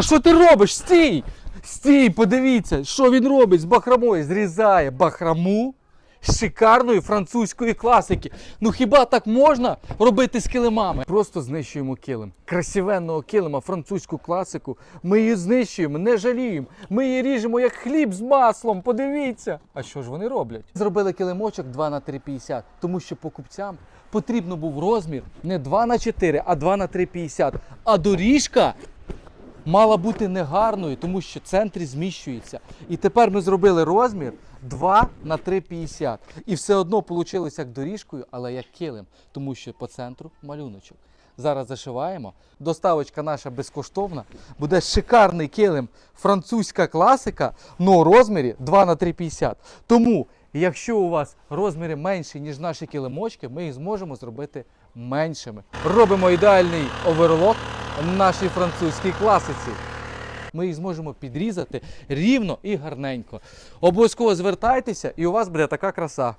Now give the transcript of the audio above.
Що ти робиш? Стій! Стій, подивіться, що він робить з бахромою. Зрізає бахрому з шикарної французької класики. Ну хіба так можна робити з килимами? Просто знищуємо килим. Красивенного килима, французьку класику. Ми її знищуємо, не жаліємо. Ми її ріжемо як хліб з маслом. Подивіться. А що ж вони роблять? Зробили килимочок 2 на 3,50, тому що покупцям потрібно був розмір не 2 на 4, а 2 на 3,50. А доріжка мала бути негарною, тому що центрі зміщується. І тепер ми зробили розмір 2 на 3,50. І все одно вийшло як доріжкою, але як килим, тому що по центру малюночок. Зараз зашиваємо. Доставочка наша безкоштовна. Буде шикарний килим, французька класика, но у розмірі 2 на 3,50. Тому, якщо у вас розміри менші, ніж наші килимочки, ми їх зможемо зробити меншими. Робимо ідеальний оверлок нашій французькій класиці. Ми їх зможемо підрізати рівно і гарненько. Обов'язково звертайтеся, і у вас буде така краса.